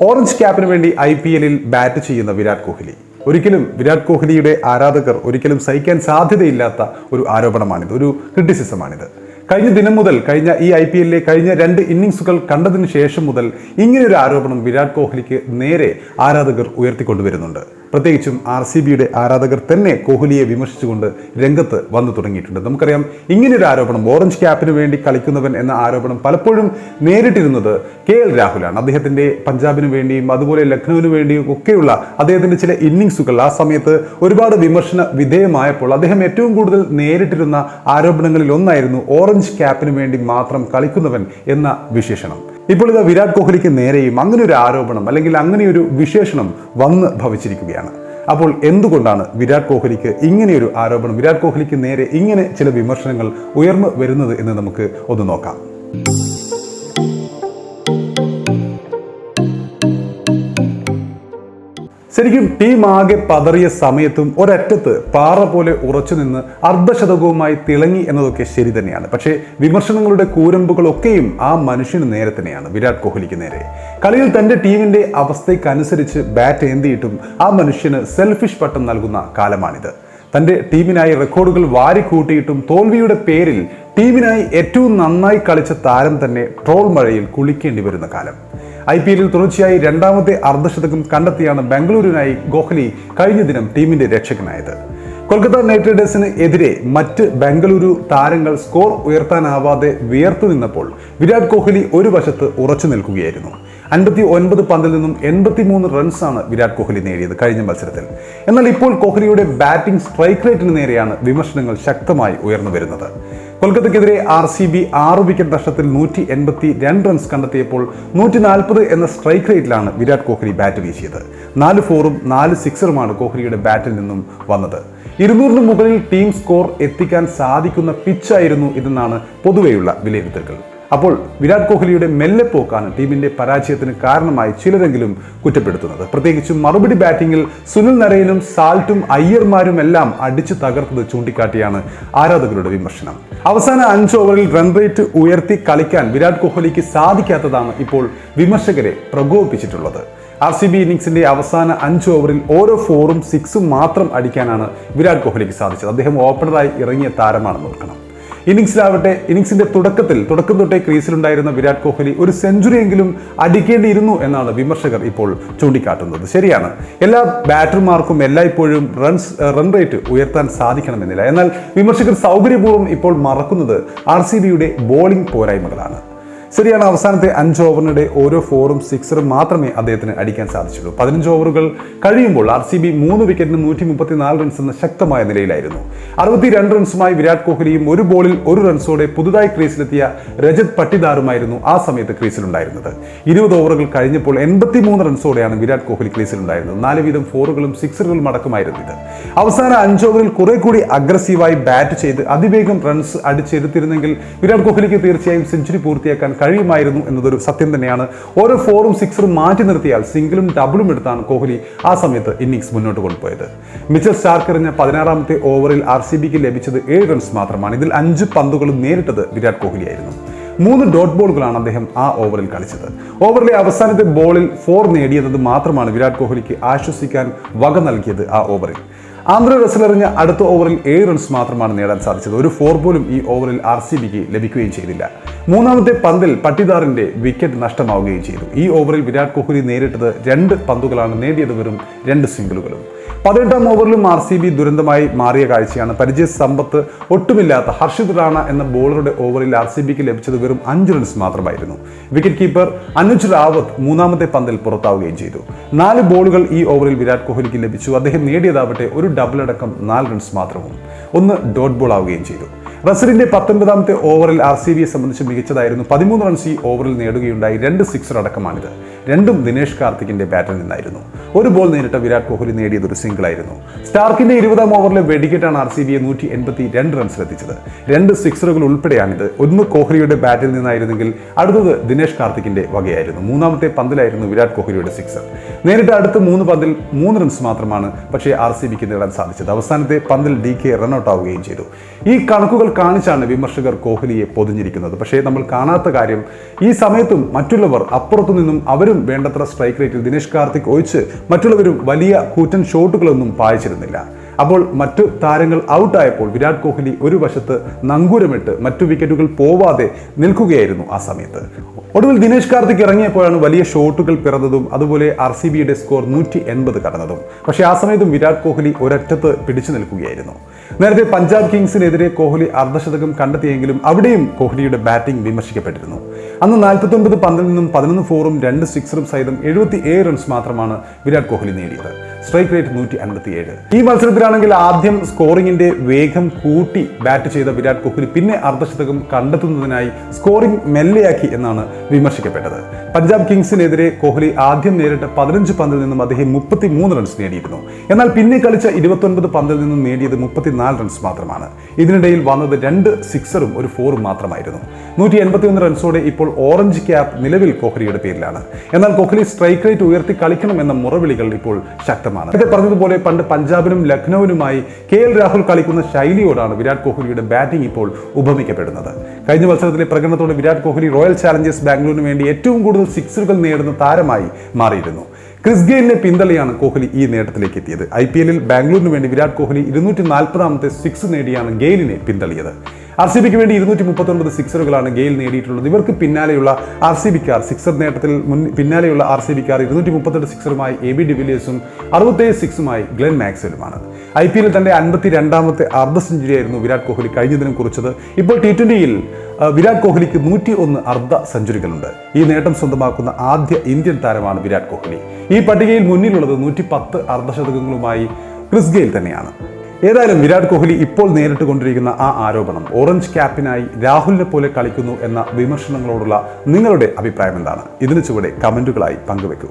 Orange ക്യാപ്പിന് വേണ്ടി I P എല്ലിൽ bat ചെയ്യുന്ന വിരാട് കോഹ്ലി. ഒരിക്കലും വിരാട് കോഹ്ലിയുടെ ആരാധകർ ഒരിക്കലും സഹിക്കാൻ സാധ്യതയില്ലാത്ത ഒരു ആരോപണമാണിത് ഒരു ക്രിറ്റിസിസമാണിത്. കഴിഞ്ഞ ദിനം മുതൽ കഴിഞ്ഞ ഈ ഐ പി എല്ലിലെ കഴിഞ്ഞ രണ്ട് ഇന്നിങ്സുകൾ കണ്ടതിന് ശേഷം മുതൽ ഇങ്ങനെയൊരു ആരോപണം വിരാട് കോഹ്ലിക്ക് നേരെ ആരാധകർ ഉയർത്തിക്കൊണ്ടുവരുന്നുണ്ട്. പ്രത്യേകിച്ചും ആർ സി ബിയുടെ ആരാധകർ തന്നെ കോഹ്ലിയെ വിമർശിച്ചുകൊണ്ട് രംഗത്ത് വന്നു തുടങ്ങിയിട്ടുണ്ട്. നമുക്കറിയാം ഇങ്ങനെയൊരു ആരോപണം ഓറഞ്ച് ക്യാപ്പിന് വേണ്ടി കളിക്കുന്നവൻ എന്ന ആരോപണം പലപ്പോഴും നേരിട്ടിരുന്നത് കെ എൽ രാഹുലാണ്. അദ്ദേഹത്തിന്റെ പഞ്ചാബിന് വേണ്ടിയും അതുപോലെ ലക്നൌവിന് വേണ്ടിയും ഒക്കെയുള്ള അദ്ദേഹത്തിന്റെ ചില ഇന്നിങ്സുകൾ ആ സമയത്ത് ഒരുപാട് വിമർശന വിധേയമായപ്പോൾ അദ്ദേഹം ഏറ്റവും കൂടുതൽ നേരിട്ടിരുന്ന ആരോപണങ്ങളിൽ ഒന്നായിരുന്നു ഓറഞ്ച് ക്യാപ്പിന് വേണ്ടി മാത്രം കളിക്കുന്നവൻ എന്ന വിശേഷണം. ഇപ്പോൾ ഇത് വിരാട് കോഹ്ലിക്ക് നേരെയും അങ്ങനെ ഒരു ആരോപണം അല്ലെങ്കിൽ അങ്ങനെ ഒരു വിശേഷണം വന്ന് ഭവിച്ചിരിക്കുകയാണ്. അപ്പോൾ എന്തുകൊണ്ടാണ് വിരാട് കോഹ്ലിക്ക് ഇങ്ങനെയൊരു ആരോപണം വിരാട് കോഹ്ലിക്ക് നേരെ ഇങ്ങനെ ചില വിമർശനങ്ങൾ ഉയർന്നു വരുന്നത് എന്ന് നമുക്ക് ഒന്ന് നോക്കാം. ശരിക്കും ടീം ആകെ പതറിയ സമയത്തും ഒരറ്റത്ത് പാറ പോലെ ഉറച്ചു നിന്ന് അർദ്ധശതകവുമായി തിളങ്ങി എന്നതൊക്കെ ശരി തന്നെയാണ്. പക്ഷേ വിമർശനങ്ങളുടെ കൂരമ്പുകളൊക്കെയും ആ മനുഷ്യന് നേരെ തന്നെയാണ് വിരാട് കോഹ്ലിക്ക് നേരെ. കളിയിൽ തന്റെ ടീമിന്റെ അവസ്ഥയ്ക്കനുസരിച്ച് ബാറ്റ് ഏന്തിയിട്ടും ആ മനുഷ്യന് സെൽഫിഷ് പട്ടം നൽകുന്ന കാലമാണിത്. തന്റെ ടീമിനായി റെക്കോർഡുകൾ വാരിക്കൂട്ടിയിട്ടും തോൽവിയുടെ പേരിൽ ടീമിനായി ഏറ്റവും നന്നായി കളിച്ച താരം തന്നെ ട്രോൾ മഴയിൽ കുളിക്കേണ്ടി വരുന്ന കാലം. ഐ പി എല്ലിൽ തുടർച്ചയായി രണ്ടാമത്തെ അർദ്ധശതകം കണ്ടെത്തിയാണ് ബാംഗ്ലൂരിനായി കോഹ്ലി കഴിഞ്ഞ ദിനം ടീമിന്റെ രക്ഷകനായത്. കൊൽക്കത്ത നൈറ്റ് റൈഡേഴ്സിന് എതിരെ മറ്റ് ബംഗളൂരു താരങ്ങൾ സ്കോർ ഉയർത്താനാവാതെ വിയർത്തു നിന്നപ്പോൾ വിരാട് കോഹ്ലി ഒരു വശത്ത് ഉറച്ചു നിൽക്കുകയായിരുന്നു. അൻപത്തി ഒൻപത് പന്തിൽ നിന്നും എൺപത്തി മൂന്ന് റൺസാണ് വിരാട് കോഹ്ലി നേടിയത് കഴിഞ്ഞ മത്സരത്തിൽ. എന്നാൽ ഇപ്പോൾ കോഹ്ലിയുടെ ബാറ്റിംഗ് സ്ട്രൈക്ക് റേറ്റിന് നേരെയാണ് വിമർശനങ്ങൾ ശക്തമായി ഉയർന്നു വരുന്നത്. കൊൽക്കത്തയ്ക്കെതിരെ ആർ സി ബി ആറ് വിക്കറ്റ് നഷ്ടത്തിൽ നൂറ്റി എൺപത്തി രണ്ട് റൺസ് കണ്ടെത്തിയപ്പോൾ നൂറ്റി നാൽപ്പത് എന്ന സ്ട്രൈക്ക് റേറ്റിലാണ് വിരാട് കോഹ്ലി ബാറ്റ് വീശിയത്. നാല് ഫോറും നാല് സിക്സറുമാണ് കോഹ്ലിയുടെ ബാറ്റിൽ നിന്നും വന്നത്. ഇരുന്നൂറിന് മുകളിൽ ടീം സ്കോർ എത്തിക്കാൻ സാധിക്കുന്ന പിച്ചായിരുന്നു ഇതെന്നാണ് പൊതുവെയുള്ള വിലയിരുത്തലുകൾ. അപ്പോൾ വിരാട് കോഹ്ലിയുടെ മെല്ലെ മെല്ലെപ്പോക്കാണ് ടീമിന്റെ പരാജയത്തിന് കാരണമായി ചിലരെങ്കിലും കുറ്റപ്പെടുത്തുന്നത്. പ്രത്യേകിച്ചും മറുപടി ബാറ്റിംഗിൽ സുനിൽ നരയനും സാൾട്ടും അയ്യർമാരും എല്ലാം അടിച്ചു തകർത്തത് ചൂണ്ടിക്കാട്ടിയാണ് ആരാധകരുടെ വിമർശനം. അവസാന അഞ്ച് ഓവറിൽ റൺ റേറ്റ് ഉയർത്തി കളിക്കാൻ വിരാട് കോഹ്ലിക്ക് സാധിക്കാത്തതാണ് ഇപ്പോൾ വിമർശകരെ പ്രകോപിപ്പിച്ചിട്ടുള്ളത്. ആർ സി ബി ഇന്നിംഗ്സിന്റെ അവസാന അഞ്ച് ഓവറിൽ ഓരോ ഫോറും സിക്സും മാത്രം അടിക്കാനാണ് വിരാട് കോഹ്ലിക്ക് സാധിച്ചത്. അദ്ദേഹം ഓപ്പണറായി ഇറങ്ങിയ താരമാണെന്ന് ഓർക്കണം. ഇന്നിംഗ്സിലാവട്ടെ ഇന്നിങ്സിന്റെ തുടക്കത്തിൽ തുടക്കം തൊട്ടേ ക്രീസിലുണ്ടായിരുന്ന വിരാട് കോഹ്ലി ഒരു സെഞ്ചുറിയെങ്കിലും അടിക്കേണ്ടിയിരുന്നു എന്നാണ് വിമർശകർ ഇപ്പോൾ ചൂണ്ടിക്കാട്ടുന്നത്. ശരിയാണ് എല്ലാ ബാറ്റർമാർക്കും എല്ലായ്പ്പോഴും റൺസ് റൺ റേറ്റ് ഉയർത്താൻ സാധിക്കണമെന്നില്ല. എന്നാൽ വിമർശകർ സൗകര്യപൂർവം ഇപ്പോൾ മറക്കുന്നത് ആർ സി ബിയുടെ ബോളിംഗ് പോരായ്മകളാണ്. ശരിയാണ് അവസാനത്തെ അഞ്ച് ഓവറിനിടെ ഓരോ ഫോറും സിക്സറും മാത്രമേ അദ്ദേഹത്തിന് അടിക്കാൻ സാധിച്ചുള്ളൂ. പതിനഞ്ച് ഓവറുകൾ കഴിയുമ്പോൾ ആർ സി ബി മൂന്ന് വിക്കറ്റിന് നൂറ്റി മുപ്പത്തിനാല് റൺസ് എന്ന ശക്തമായ നിലയിലായിരുന്നു. അറുപത്തി രണ്ട് റൺസുമായി വിരാട് കോഹ്ലിയും ഒരു ബോളിൽ ഒരു റൺസോടെ പുതുതായി ക്രീസിലെത്തിയ രജത് പട്ടിദാറുമായിരുന്നു ആ സമയത്ത് ക്രീസിലുണ്ടായിരുന്നത്. ഇരുപത് ഓവറുകൾ കഴിഞ്ഞപ്പോൾ എൺപത്തി മൂന്ന് റൺസോടെയാണ് വിരാട് കോഹ്ലി ക്രീസിലുണ്ടായിരുന്നത്. നാല് വീതം ഫോറുകളും സിക്സറുകളും അടക്കമായിരുന്നു ഇത്. അവസാന അഞ്ച് ഓവറിൽ കുറെ കൂടി അഗ്രസീവായി ബാറ്റ് ചെയ്ത് അതിവേഗം റൺസ് അടിച്ചെടുത്തിരുന്നെങ്കിൽ വിരാട് കോഹ്ലിക്ക് തീർച്ചയായും സെഞ്ചുറി പൂർത്തിയാക്കാൻ കഴിയുമായിരുന്നു എന്നതൊരു സത്യം തന്നെയാണ്. ഓരോ ഫോറും സിക്സറും മാറ്റി നിർത്തിയാൽ സിംഗിളും ഡബിളും എടുത്താണ് കോഹ്ലി ആ സമയത്ത് ഇന്നിങ്സ് മുന്നോട്ട് കൊണ്ടുപോയത്. മിച്ചൽ സ്റ്റാർക്ക് എറിഞ്ഞ പതിനാറാമത്തെ ഓവറിൽ ആർ സി ബിക്ക് ലഭിച്ചത് ഏഴ് റൺസ് മാത്രമാണ്. ഇതിൽ അഞ്ച് പന്തുകളും നേരിട്ടത് വിരാട് കോഹ്ലിയായിരുന്നു. മൂന്ന് ഡോട്ട് ബോളുകളാണ് അദ്ദേഹം ആ ഓവറിൽ കളിച്ചത്. ഓവറിലെ അവസാനത്തെ ബോളിൽ ഫോർ നേടിയത് മാത്രമാണ് വിരാട് കോഹ്ലിക്ക് ആശ്വസിക്കാൻ വക നൽകിയത് ആ ഓവറിൽ. ആന്ധ്ര റസലെറിഞ്ഞ അടുത്ത ഓവറിൽ ഏഴ് റൺസ് മാത്രമാണ് നേടാൻ സാധിച്ചത്. ഒരു ഫോർ പോലും ഈ ഓവറിൽ ആർ സി ബിക്ക് ലഭിക്കുകയും ചെയ്തില്ല. മൂന്നാമത്തെ പന്തിൽ പട്ടിദാറിന്റെ വിക്കറ്റ് നഷ്ടമാവുകയും ചെയ്തു. ഈ ഓവറിൽ വിരാട് കോഹ്ലി നേരിട്ടത് രണ്ട് പന്തുകളാണ് നേടിയത് വെറും രണ്ട് സിംഗിളുകളും പതിനെട്ടാം ഓവറിലും ആർ സി ബി ദുരന്തമായി മാറിയ കാഴ്ചയാണ്. പരിചയ സമ്പത്ത് ഒട്ടുമില്ലാത്ത ഹർഷിത് റാണ എന്ന ബോളറുടെ ഓവറിൽ ആർ സി ബിക്ക് ലഭിച്ചത് വെറും അഞ്ച് റൺസ് മാത്രമായിരുന്നു. വിക്കറ്റ് കീപ്പർ അനുജ് റാവത്ത് മൂന്നാമത്തെ പന്തിൽ പുറത്താവുകയും ചെയ്തു. നാല് ബോളുകൾ ഈ ഓവറിൽ വിരാട് കോഹ്ലിക്ക് ലഭിച്ചു. അദ്ദേഹം നേടിയതാവട്ടെ ഒരു ഡബിൾ അടക്കം നാല് റൺസ് മാത്രവും. ഒന്ന് ഡോട്ട് ബോൾ ആവുകയും ചെയ്തു. റസലിന്റെ പത്തൊൻപതാമത്തെ ഓവറിൽ ആർ സി ബിയെ സംബന്ധിച്ച് മികച്ചതായിരുന്നു. പതിമൂന്ന് റൺസ് ഈ ഓവറിൽ നേടുകയുണ്ടായി. രണ്ട് സിക്സർ അടക്കമാണിത് രണ്ടും ദിനേഷ് കാർത്തിക്കിന്റെ ബാറ്റിൽ നിന്നായിരുന്നു. ഒരു ബോൾ നേരിട്ട വിരാട് കോഹ്ലി നേടിയത് ഒരു സിംഗിൾ ആയിരുന്നു. സ്റ്റാർക്കിന്റെ ഇരുപതാം ഓവറിലെ വെടിക്കെട്ടാണ് ആർ സി ബിയെ നൂറ്റി എൺപത്തി രണ്ട് റൺസിലെത്തിച്ചത് രണ്ട് സിക്സറുകൾ ഉൾപ്പെടെയാണിത്. ഒന്ന് കോഹ്ലിയുടെ ബാറ്റിൽ നിന്നായിരുന്നെങ്കിൽ അടുത്തത് ദിനേഷ് കാർത്തിക്കിന്റെ വകയായിരുന്നു. മൂന്നാമത്തെ പന്തിലായിരുന്നു വിരാട് കോഹ്ലിയുടെ സിക്സർ നേരിട്ട അടുത്ത മൂന്ന് പന്തിൽ മൂന്ന് റൺസ് മാത്രമാണ് പക്ഷേ ആർ സി ബിക്ക് നേടാൻ സാധിച്ചത്. അവസാനത്തെ പന്തിൽ ഡി കെ റൺഔട്ട് ആവുകയും ചെയ്തു. ഈ കണക്കുകൾ കാണിച്ചാണ് വിമർശകർ കോഹ്ലിയെ പൊതിഞ്ഞിരിക്കുന്നത്. പക്ഷേ നമ്മൾ കാണാത്ത കാര്യം ഈ സമയത്തും മറ്റുള്ളവർ അപ്പുറത്തു നിന്നും അവരും വേണ്ടത്ര സ്ട്രൈക്ക് റേറ്റിൽ ദിനേഷ് കാർത്തിക് ഒഴിച്ച് മറ്റുള്ളവരും വലിയ കൂറ്റൻ ഷോട്ടുകളൊന്നും പായിച്ചിരുന്നില്ല. അപ്പോൾ മറ്റു താരങ്ങൾ ഔട്ടായപ്പോൾ വിരാട് കോഹ്ലി ഒരു വശത്ത് നങ്കൂരമിട്ട് മറ്റു വിക്കറ്റുകൾ പോവാതെ നിൽക്കുകയായിരുന്നു ആ സമയത്ത്. ഒടുവിൽ ദിനേശ് കാർത്തിക് ഇറങ്ങിയപ്പോഴാണ് വലിയ ഷോട്ടുകൾ പിറന്നതും അതുപോലെ ആർ സി ബിയുടെ സ്കോർ നൂറ്റി എൺപത് കടന്നതും. പക്ഷേ ആ സമയത്തും വിരാട് കോഹ്ലി ഒരറ്റത്ത് പിടിച്ചു നിൽക്കുകയായിരുന്നു. നേരത്തെ പഞ്ചാബ് കിങ്സിനെതിരെ കോഹ്ലി അർദ്ധശതകം കണ്ടെത്തിയെങ്കിലും അവിടെയും കോഹ്ലിയുടെ ബാറ്റിംഗ് വിമർശിക്കപ്പെട്ടിരുന്നു. അന്ന് നാൽപ്പത്തി ഒൻപത് പന്തിൽ നിന്നും പതിനൊന്ന് ഫോറും രണ്ട് സിക്സറും സഹിതം എഴുപത്തി റൺസ് മാത്രമാണ് വിരാട് കോഹ്ലി നേടിയത്. സ്ട്രൈക്ക് റേറ്റ് നൂറ്റി അൻപത്തിയേഴ് ഈ മത്സരത്തിലാണെങ്കിൽ ആദ്യം സ്കോറിംഗിന്റെ വേഗം കൂട്ടി ബാറ്റ് ചെയ്ത വിരാട് കോഹ്ലി പിന്നെ അർദ്ധശതകം കണ്ടെത്തുന്നതിനായി സ്കോറിംഗ് മെല്ലെയാക്കി എന്നാണ് വിമർശിക്കപ്പെട്ടത്. പഞ്ചാബ് കിങ്സിനെതിരെ കോഹ്ലി ആദ്യം നേരിട്ട പതിനഞ്ച് പന്തിൽ നിന്നും അദ്ദേഹം മുപ്പത്തി മൂന്ന് റൺസ് നേടിയിരുന്നു. എന്നാൽ പിന്നെ കളിച്ച ഇരുപത്തൊൻപത് പന്തിൽ നിന്നും നേടിയത് മുപ്പത്തിനാല് റൺസ് മാത്രമാണ്. ഇതിനിടയിൽ വന്നത് രണ്ട് സിക്സറും ഒരു ഫോറും മാത്രമായിരുന്നു. നൂറ്റി എൺപത്തിയൊന്ന് റൺസോടെ ഇപ്പോൾ ഓറഞ്ച് ക്യാപ് നിലവിൽ കോഹ്ലിയുടെ പേരിലാണ്. എന്നാൽ കോഹ്ലി സ്ട്രൈക്ക് റേറ്റ് ഉയർത്തി കളിക്കണം എന്ന മുറവിളികൾ ഇപ്പോൾ ശക്തമാണ്. നേരത്തെ പറഞ്ഞതുപോലെ പണ്ട് പഞ്ചാബിനും ലക്നൌവിനുമായി കെ എൽ രാഹുൽ കളിക്കുന്ന ശൈലിയോടാണ് വിരാട് കോഹ്ലിയുടെ ബാറ്റിംഗ് ഇപ്പോൾ ഉപമിക്കപ്പെടുന്നത്. കഴിഞ്ഞ മത്സരത്തിലെ പ്രകടനത്തോടെ വിരാട് കോഹ്ലി റോയൽ ചാലഞ്ചേഴ്സ് ബാംഗ്ലൂരിന് വേണ്ടി ഏറ്റവും കൂടുതൽ സിക്സറുകൾ നേടുന്ന താരമായി മാറിയിരുന്നു. ക്രിസ് ഗെയിലിനെ പിന്തള്ളിയാണ് കോഹ്ലി ഈ നേട്ടത്തിലേക്ക് എത്തിയത്. ഐ പി എല്ലിൽ ബാംഗ്ലൂരിന് വേണ്ടി വിരാട് കോഹ്ലി ഇരുന്നൂറ്റി നാൽപ്പതാമത്തെ സിക്സ് നേടിയാണ് ഗെയിലിനെ പിന്തള്ളിയത്. ആർ സി ബിക്ക് വേണ്ടി ഇരുന്നൂറ്റി മുപ്പത്തൊൻപത് സിക്സറുകളാണ് ഗെയിൽ നേടിയിട്ടുള്ളത്. ഇവർക്ക് പിന്നാലെയുള്ള ആർ സി ബിക്കാർ സിക്സർ നേട്ടത്തിൽ മുൻ പിന്നാലെയുള്ള ആർ സി ബിക്കാർ ഇരുന്നൂറ്റി മുപ്പത്തെട്ട് സിക്സറുമായി എ ബി ഡിവിലിയേഴ്സും അറുപത്തേഴ് സിക്സുമായി ഗ്ലെൻ മാക്സലുമാണ് ഐ പി എല്ലിൽ തന്റെ അൻപത്തി രണ്ടാമത്തെ അർദ്ധ സെഞ്ചുറിയായിരുന്നു വിരാട് കോഹ്ലി കഴിഞ്ഞ ദിനം കുറിച്ചത്. ഇപ്പോൾ ടി ട്വന്റിയിൽ വിരാട് കോഹ്ലിക്ക് നൂറ്റി ഒന്ന് അർദ്ധ സെഞ്ചുറികളുണ്ട്. ഈ നേട്ടം സ്വന്തമാക്കുന്ന ആദ്യ ഇന്ത്യൻ താരമാണ് വിരാട് കോഹ്ലി. ഈ പട്ടികയിൽ മുന്നിലുള്ളത് നൂറ്റി പത്ത് അർദ്ധശതകങ്ങളുമായി ക്രിസ് ഗെയിൽ തന്നെയാണ്. ഏതായാലും വിരാട് കോഹ്ലി ഇപ്പോൾ നേരിട്ട് കൊണ്ടിരിക്കുന്ന ആ ആരോപണം ഓറഞ്ച് ക്യാപ്പിനായി രാഹുലിനെ പോലെ കളിക്കുന്നു എന്ന വിമർശനങ്ങളോടുള്ള നിങ്ങളുടെ അഭിപ്രായം എന്താണ്? ഇതിന് ചുവടെ കമന്റുകളായി പങ്കുവെക്കൂ.